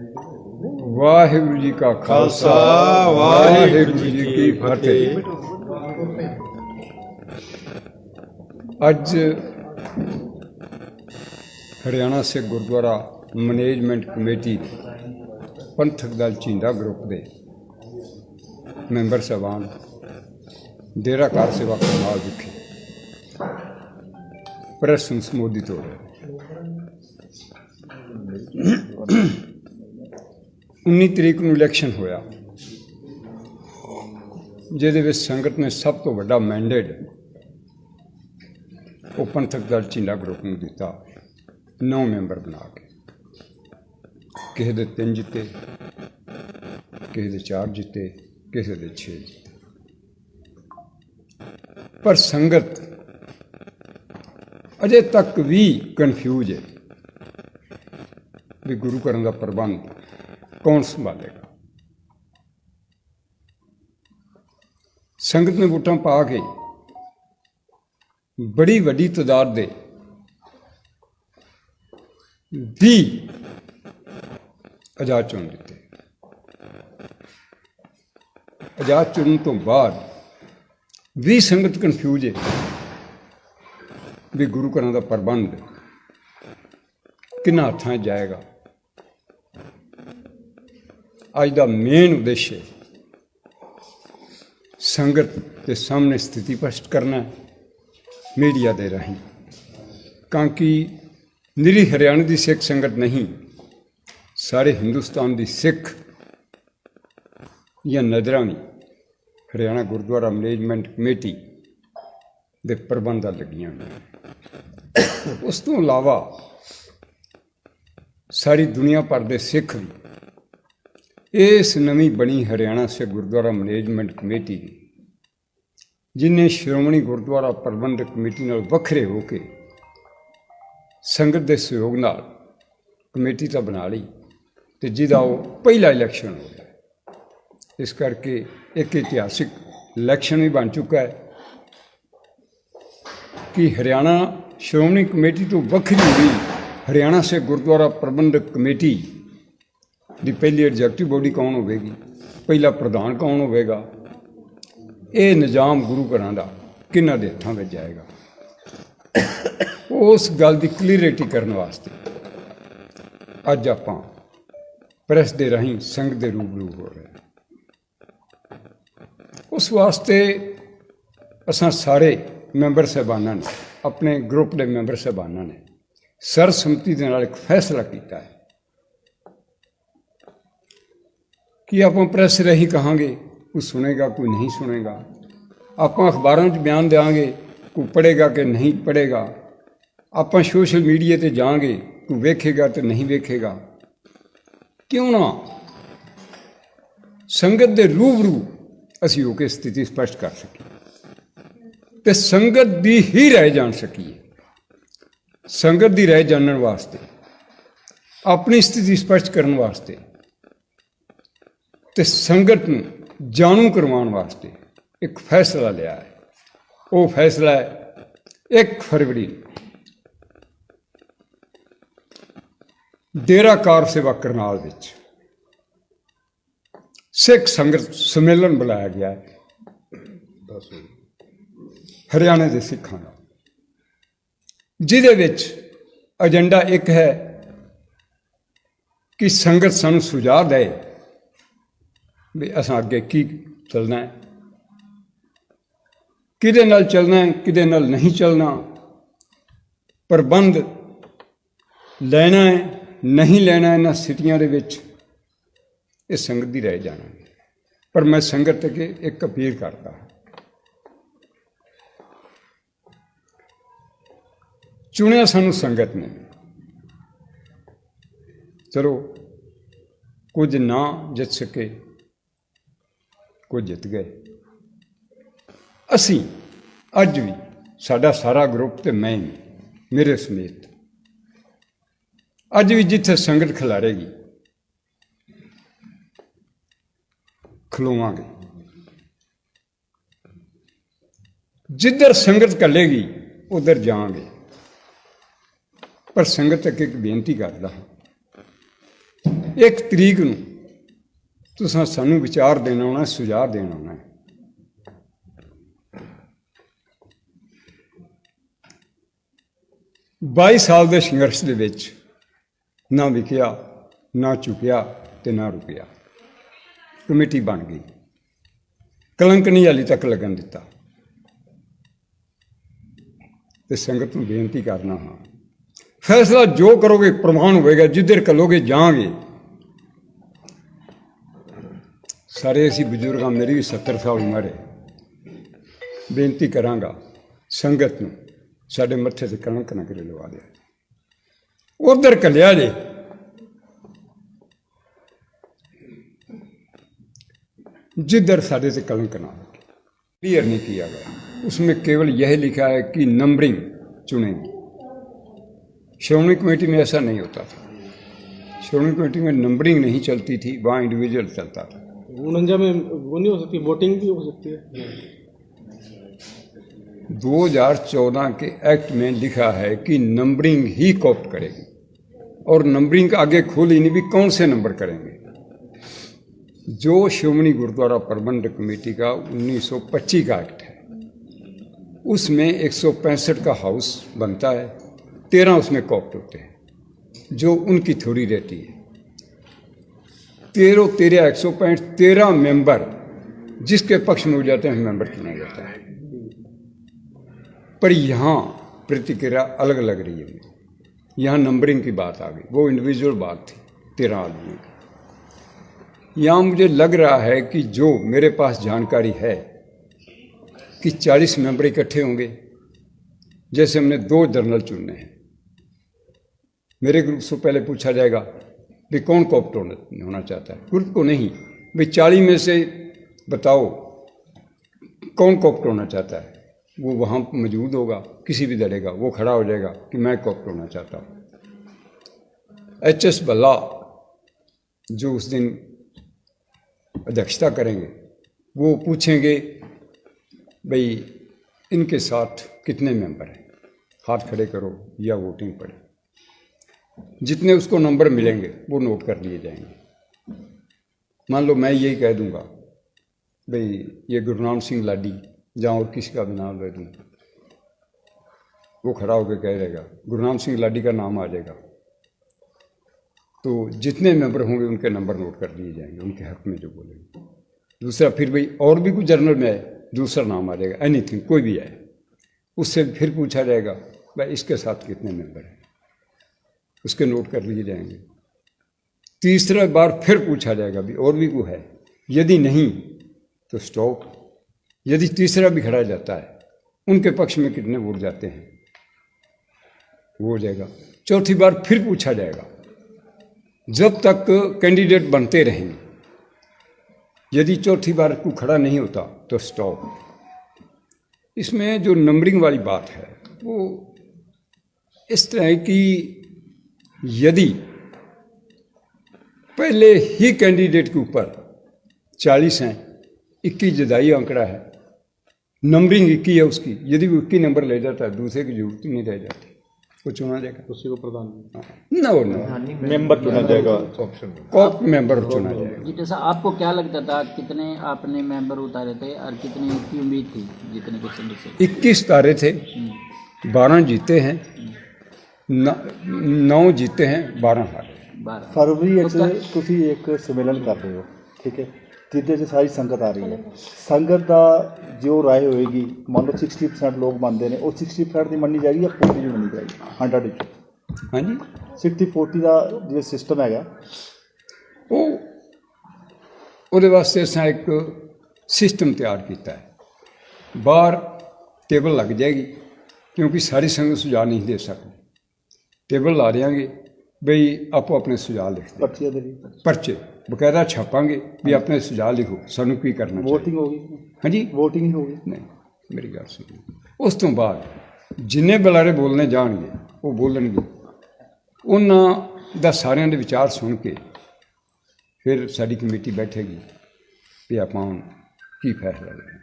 ਵਾਹਿਗੁਰੂ ਜੀ ਕਾ ਖਾਲਸਾ, ਵਾਹਿਗੁਰੂ ਜੀ ਕੀ ਫਤਿਹ। ਅੱਜ Haryana Sikh Gurdwara management committee Panthak Dal Chinda group ਦੇ ਮੈਂਬਰ ਸਾਹਿਬਾਨ, ਡੇਰਾ ਕਾਰ ਸੇਵਾ ਕਰਨਾਲ ਵਿਖੇ ਪ੍ਰੈਸ ਨੂੰ ਸੰਬੋਧਿਤ 19 ਤਰੀਕ ਨੂੰ ਇਲੈਕਸ਼ਨ ਹੋਇਆ। ਜਿਹਦੇ ਵਿੱਚ ਸੰਗਤ ਨੇ ਸਭ ਤੋਂ ਵੱਡਾ ਮੈਂਡੇਟ ਉਹ ਪੰਥਕ ਦਲ ਚਿੰਦਾ ਗਰੁੱਪ ਨੂੰ ਦਿੱਤਾ। ਨੌ ਮੈਂਬਰ ਬਣਾ ਕੇ। ਕਿਸੇ ਦੇ ਤਿੰਨ ਜਿੱਤੇ, ਕਿਸੇ ਦੇ ਚਾਰ ਜਿੱਤੇ, ਕਿਸੇ ਦੇ 6 ਜਿੱਤੇ। ਪਰ ਸੰਗਤ ਅਜੇ ਤੱਕ ਵੀ ਕਨਫਿਊਜ਼ ਹੈ ਵੀ ਗੁਰੂ ਕਰਨ ਦਾ ਪ੍ਰਬੰਧ ਕੌਣ ਸੰਭਾਲੇਗਾ ਸੰਗਤ ਨੇ ਵੋਟਾਂ ਪਾ ਕੇ ਬੜੀ ਵੱਡੀ ਤਦਾਦ ਦੇ ਵੀ ਆਜ਼ਾਦ ਚੁਣ ਦਿੱਤੇ ਆਜ਼ਾਦ ਚੁਣਨ ਤੋਂ ਬਾਅਦ ਵੀ ਸੰਗਤ ਕਨਫਿਊਜ਼ ਹੈ ਵੀ ਗੁਰੂ ਘਰਾਂ ਦਾ ਪ੍ਰਬੰਧ ਕਿਹਨਾਂ ਹੱਥਾਂ 'ਚ ਜਾਏਗਾ। ਅੱਜ ਦਾ ਮੇਨ ਉਦੇਸ਼ ਹੈ। ਸੰਗਤ ਦੇ ਸਾਹਮਣੇ ਸਥਿਤੀ ਸਪਸ਼ਟ ਕਰਨਾ, ਮੀਡੀਆ ਦੇ ਰਾਹੀਂ। ਕਿਉਂਕਿ ਨਿਰੀ ਹਰਿਆਣਾ ਦੀ ਸਿੱਖ ਸੰਗਤ ਨਹੀਂ, ਸਾਰੇ ਹਿੰਦੁਸਤਾਨ ਦੀ ਸਿੱਖ ਜਾਂ ਨਜ਼ਰਾਂ ਵੀ ਹਰਿਆਣਾ ਗੁਰਦੁਆਰਾ ਮੈਨੇਜਮੈਂਟ ਕਮੇਟੀ ਦੇ ਪ੍ਰਬੰਧਾਂ ਲੱਗੀਆਂ ਨੇ। ਉਸ ਤੋਂ ਇਲਾਵਾ ਸਾਰੀ ਦੁਨੀਆ ਭਰ ਦੇ ਸਿੱਖ ਵੀ ਇਸ ਨਵੀਂ ਬਣੀ ਹਰਿਆਣਾ ਸਿੱਖ ਗੁਰਦੁਆਰਾ ਮੈਨੇਜਮੈਂਟ ਕਮੇਟੀ, ਜਿਨੇ ਸ਼੍ਰੋਮਣੀ ਗੁਰਦੁਆਰਾ ਪ੍ਰਬੰਧਕ ਕਮੇਟੀ ਨਾਲ ਵੱਖਰੇ ਹੋ ਕੇ ਸੰਗਤ ਦੇ ਸਹਿਯੋਗ ਨਾਲ ਕਮੇਟੀ ਤਾਂ ਬਣਾ ਲਈ ਤੇ ਜਿਹਦਾ ਉਹ ਪਹਿਲਾ ਇਲੈਕਸ਼ਨ ਹੋ ਗਿਆ। ਇਸ ਕਰਕੇ ਇੱਕ ਇਤਿਹਾਸਿਕ ਇਲੈਕਸ਼ਨ ਵੀ ਬਣ ਚੁੱਕਾ ਹੈ ਕਿ ਹਰਿਆਣਾ ਸ਼੍ਰੋਮਣੀ ਕਮੇਟੀ ਤੋਂ ਵੱਖਰੀ ਹੋਈ ਹਰਿਆਣਾ ਸੇ ਗੁਰਦੁਆਰਾ ਪ੍ਰਬੰਧਕ ਕਮੇਟੀ ਦੀ ਪਹਿਲੀ ਐਗਜ਼ੈਕਟਿਵ ਬੋਡੀ ਕੌਣ ਹੋਵੇਗੀ? ਪਹਿਲਾ ਪ੍ਰਧਾਨ ਕੌਣ ਹੋਵੇਗਾ? ਇਹ ਨਿਜ਼ਾਮ ਗੁਰੂ ਘਰਾਂ ਦਾ ਕਿਹਨਾਂ ਦੇ ਹੱਥਾਂ ਵਿੱਚ ਜਾਏਗਾ ਉਸ ਗੱਲ ਦੀ ਕਲੀਅਰਿਟੀ ਕਰਨ ਵਾਸਤੇ ਅੱਜ ਆਪਾਂ ਪ੍ਰੈਸ ਦੇ ਰਾਹੀਂ ਸੰਗਤ ਦੇ ਰੂਬਰੂ ਹੋ ਰਹੇ ਉਸ ਵਾਸਤੇ ਅਸਾਂ ਸਾਰੇ ਮੈਂਬਰ ਸਾਹਿਬਾਨਾਂ ਨੇ, ਆਪਣੇ ਗਰੁੱਪ ਦੇ ਮੈਂਬਰ ਸਾਹਿਬਾਨਾਂ ਨੇ ਸਰਸੰਮਤੀ ਦੇ ਨਾਲ ਇੱਕ ਫੈਸਲਾ ਕੀਤਾ ਹੈ। ਕਿ ਆਪਾਂ ਪ੍ਰੈਸ ਰਾਹੀਂ ਕਹਾਂਗੇ ਕੋਈ ਸੁਣੇਗਾ ਕੋਈ ਨਹੀਂ ਸੁਣੇਗਾ। ਆਪਾਂ ਅਖਬਾਰਾਂ 'ਚ ਬਿਆਨ ਦੇਵਾਂਗੇ ਕੋਈ ਪੜ੍ਹੇਗਾ ਕਿ ਨਹੀਂ ਪੜ੍ਹੇਗਾ। ਆਪਾਂ ਸੋਸ਼ਲ ਮੀਡੀਆ ਤੇ ਜਾਾਂਗੇ, ਕੋਈ ਵੇਖੇਗਾ ਤੇ ਨਹੀਂ ਵੇਖੇਗਾ। ਕਿਉਂ ਨਾ? ਸੰਗਤ ਦੇ ਰੂਬਰੂ ਅਸੀਂ ਹੋ ਕੇ ਸਥਿਤੀ ਸਪਸ਼ਟ ਕਰ ਸਕੀਏ ਤੇ ਸੰਗਤ ਦੀ ਹੀ ਰਾਏ ਜਾਣ ਸਕੀਏ। ਸੰਗਤ ਦੀ ਰਾਏ ਜਾਣਨ ਵਾਸਤੇ, ਆਪਣੀ ਸਥਿਤੀ ਸਪਸ਼ਟ ਕਰਨ ਵਾਸਤੇ ਤੇ ਸੰਗਤ ਨੂੰ ਜਾਣੂ ਕਰਵਾਉਣ ਵਾਸਤੇ ਇੱਕ ਫੈਸਲਾ ਲਿਆ ਹੈ। ਉਹ ਫੈਸਲਾ ਹੈ 1 ਫਰਵਰੀ ਨੂੰ। ਡੇਰਾ ਕਾਰ ਸੇਵਾ ਕਰਨਾਲ ਵਿੱਚ ਸਿੱਖ ਸੰਗਤ ਸੰਮੇਲਨ ਬੁਲਾਇਆ ਗਿਆ ਹੈ। ਹਰਿਆਣਾ ਦੇ ਸਿੱਖਾਂ ਦਾ ਜਿਹਦੇ ਵਿੱਚ ਏਜੰਡਾ ਇੱਕ ਹੈ ਕਿ ਸੰਗਤ ਸਾਨੂੰ ਸੁਝਾਅ ਦੇ ਵੀ ਅਸਾਂ ਅੱਗੇ ਕੀ ਚੱਲਣਾ ਹੈ? ਕਿਹਦੇ ਨਾਲ ਚੱਲਣਾ ਹੈ, ਕਿਹਦੇ ਨਾਲ ਨਹੀਂ ਚੱਲਣਾ? ਪ੍ਰਬੰਧ ਲੈਣਾ ਹੈ, ਨਹੀਂ ਲੈਣਾ ਇਹਨਾਂ ਸਿਟੀਆਂ ਦੇ ਵਿੱਚ ਇਹ ਸੰਗਤ ਦੀ ਰਹਿ ਜਾਣਾ ਪਰ ਮੈਂ ਸੰਗਤ ਅੱਗੇ ਇੱਕ ਅਪੀਲ ਕਰਦਾ ਹਾਂ। ਚੁਣਿਆ ਸਾਨੂੰ ਸੰਗਤ ਨੇ। ਚਲੋ, ਕੁਝ ਨਾ ਜਿੱਤ ਸਕੇ। ਕੁਝ ਜਿੱਤ ਗਏ। ਅਸੀਂ ਅੱਜ ਵੀ ਸਾਡਾ ਸਾਰਾ ਗਰੁੱਪ ਤੇ ਮੈਂ ਹੀ ਮੇਰੇ ਸਮੇਤ। ਅੱਜ ਵੀ ਜਿੱਥੇ ਸੰਗਤ ਖਿਲਾਰੇਗੀ, ਖਲੋਵਾਂਗੇ। ਜਿੱਧਰ ਸੰਗਤ ਕੱਲੇਗੀ ਉਧਰ ਜਾਵਾਂਗੇ। ਪਰ ਸੰਗਤ ਅੱਗੇ ਇੱਕ ਬੇਨਤੀ ਕਰਦਾ ਹਾਂ। ਇੱਕ ਤਰੀਕ ਨੂੰ ਤੁਸੀਂ ਸਾਨੂੰ ਵਿਚਾਰ ਦੇਣਾ ਹੋਣਾ ਸੁਝਾਅ ਦੇਣਾ ਆਉਣਾ ਬਾਈ ਸਾਲ ਦੇ ਸੰਘਰਸ਼ ਦੇ ਵਿੱਚ ਨਾ ਵਿਕਿਆ, ਨਾ ਚੁੱਕਿਆ ਤੇ ਨਾ ਰੁਕਿਆ। ਕਮੇਟੀ ਬਣ ਗਈ। ਕਲੰਕ ਨਹੀਂ ਹਾਲੀ ਤੱਕ ਲੱਗਣ ਦਿੱਤਾ। ਤੇ ਸੰਗਤ ਨੂੰ ਬੇਨਤੀ ਕਰਨਾ ਹਾਂ। ਫੈਸਲਾ ਜੋ ਕਰੋਗੇ, ਪ੍ਰਮਾਣ ਹੋਵੇਗਾ, ਜਿੱਧਰ ਕਲੋਗੇ ਜਾਵਾਂਗੇ ਸਾਰੇ ਅਸੀਂ ਬਜ਼ੁਰਗਾਂ ਮੇਰੀ ਵੀ 70 ਸਾਲ ਉਮਰ ਹੈ ਬੇਨਤੀ ਕਰਾਂਗਾ ਸੰਗਤ ਨੂੰ ਸਾਡੇ ਮੱਥੇ ਤੇ ਕਣਕ ਨਾ ਕਰੇ ਲਵਾ ਦੇ ਉਧਰ ਕੱਲਿਆ ਜੇ जिधर सादे से कलंक ना हो क्लियर नहीं किया गया उसमें केवल यह लिखा है कि नंबरिंग चुनेंगी श्रोमणी कमेटी में ऐसा नहीं होता था श्रोमणी कमेटी में नंबरिंग नहीं चलती थी वहाँ इंडिविजुअल चलता था उनंजा में वो नहीं हो सकती, वोटिंग भी हो सकती है। 2014 के एक्ट में लिखा है कि नंबरिंग ही कॉप्ट करेगी। और नंबरिंग आगे खोली नहीं भी कौन से नंबर करेंगे? जो श्रोमणी गुरुद्वारा प्रबंध कमेटी का 1925 का एक्ट है, उसमें एक सौ पैंसठ का हाउस बनता है, तेरह उसमें कॉप्ट होते हैं, जो उनकी थोड़ी रहती है। तेरह तेरह एक सौ पैंठ तेरह मेंबर जिसके पक्ष में हो जाते हैं मेंबर चुना जाता है। पर यहाँ प्रतिक्रिया अलग लग रही है। यहाँ नंबरिंग की बात आ गई। वो इंडिविजुअल बात थी, तेरह आदमियों की। यहाँ मुझे लग रहा है कि जो मेरे पास जानकारी है कि 40 मेंबर इकट्ठे होंगे, जैसे हमने दो जर्नल चुनने हैं। मेरे ग्रुप से पहले पूछा जाएगा भी कौन कॉप्ट होना चाहता है? ग्रुप को नहीं। भाई चाली में से बताओ, कौन कॉप्ट होना चाहता है? वो वहाँ मौजूद होगा, किसी भी दड़े का वो खड़ा हो जाएगा कि मैं कॉप्ट होना चाहता हूँ। एच एस बल्ला जो उस दिन अध्यक्षता करेंगे, वो पूछेंगे, भाई, इनके साथ कितने मेंबर हैं? हाथ खड़े करो या वोटिंग पड़े। जितने उसको नंबर मिलेंगे, वो नोट कर लिए जाएँगे। मान लो मैं यही कह दूँगा, भाई, ये गुरु गुरुनाम सिंह लाडी या और किसी का भी नाम ले दूँ। वो खड़ा होकर कह देगा गुरुनाम सिंह लाडी का नाम आ जाएगा। तो जितने मेंबर होंगे, उनके नंबर नोट कर लिए जाएँगे, उनके हक में जो बोलेंगे। दूसरा, फिर भाई, और भी कुछ जर्नल में आए, दूसरा नाम आ जाएगा एनीथिंग कोई भी आए, उससे फिर पूछा जाएगा, भाई, इसके साथ कितने मेंबर हैं? उसके नोट कर लिए जाएँगे। तीसरा बार फिर पूछा जाएगा भी और भी को है, यदि नहीं तो स्टॉप यदि तीसरा भी खड़ा जाता है, उनके पक्ष में कितने वोट जाते हैं? वो हो जाएगा। चौथी बार फिर पूछा जाएगा, जब तक कैंडिडेट बनते रहेंगे, यदि चौथी बार को खड़ा नहीं होता तो स्टॉप इसमें जो नंबरिंग वाली बात है, वो इस तरह की यदि पहले ही कैंडिडेट के ऊपर चालीस हैं इक्कीस जदाई आंकड़ा है नंबरिंग इक्की है उसकी यदि वो इक्की नंबर ले जाता है दूसरे की ज़रूरत नहीं रह जाती। वो चुना जाएगा। उसी को प्रधान नो नो। मेंबर चुना जाएगा। ऑप्शन। कॉप मेंबर चुना जाएगा। जी जैसा आपको क्या लगता था कितने आपने मेंबर उतारे थे और कितने की उम्मीद थी जितने के इक्कीस तारे थे बारह जीते हैं ਨੌ ਜਿੱਤੇ ਹੈ 12 ਹਾਰੇ। ਫਰਵਰੀ ਵਿੱਚ ਤੁਸੀਂ ਇੱਕ ਸੰਮੇਲਨ ਕਰਦੇ ਹੋ ਠੀਕ ਹੈ? ਜਿਹਦੇ 'ਚ ਸਾਰੀ ਸੰਗਤ ਆ ਰਹੀ ਹੈ। ਸੰਗਤ ਦਾ ਜੋ ਰਾਏ ਹੋਏਗੀ ਮੰਨ ਲਓ 60% ਲੋਕ ਮੰਨਦੇ ਨੇ ਉਹ 60% ਦੀ ਮੰਨੀ ਜਾਏਗੀ ਜਾਂ 40 ਦੀ ਮੰਨੀ ਜਾਏਗੀ? 100 ਵਿੱਚ ਹਾਂਜੀ। 60 40 ਦਾ ਜਿਹੜਾ ਸਿਸਟਮ ਹੈਗਾ ਉਹ ਉਹਦੇ ਵਾਸਤੇ ਅਸੀਂ ਇੱਕ ਸਿਸਟਮ ਤਿਆਰ ਕੀਤਾ ਹੈ। ਬਾਹਰ ਟੇਬਲ ਲੱਗ ਜਾਏਗੀ ਕਿਉਂਕਿ ਸਾਰੀ ਸੰਗਤ ਸੁਝਾਅ ਨਹੀਂ ਦੇ ਸਕਦੇ। ਟੇਬਲ ਲਾ ਦਿਆਂਗੇ ਬਈ ਆਪੋ ਆਪਣੇ ਸੁਝਾਅ ਲਿਖ ਦਿਓ ਪਰਚੀਆਂ ਦੇ ਲਈ ਪਰਚੇ ਬਕਾਇਦਾ ਛਾਪਾਂਗੇ ਵੀ ਆਪਣੇ ਸੁਝਾਅ ਲਿਖੋ ਸਾਨੂੰ ਕੀ ਕਰਨਾ ਚਾਹੀਦਾ। VOTING ਹੋਗੀ ਹਾਂਜੀ? VOTING ਹੀ ਹੋਗੀ ਨਹੀਂ ਮੇਰੀ ਗੱਲ ਸੁਣੋ। ਉਸ ਤੋਂ ਬਾਅਦ ਜਿੰਨੇ ਬੁਲਾਰੇ ਬੋਲਨੇ ਜਾਣਗੇ ਉਹ ਬੋਲਣਗੇ। ਉਹਨਾਂ ਦਾ ਸਾਰਿਆਂ ਦੇ ਵਿਚਾਰ ਸੁਣ ਕੇ ਫਿਰ ਸਾਡੀ ਕਮੇਟੀ ਬੈਠੇਗੀ ਵੀ ਆਪਾਂ ਕੀ ਫੈਸਲਾ ਲੈਣਾ।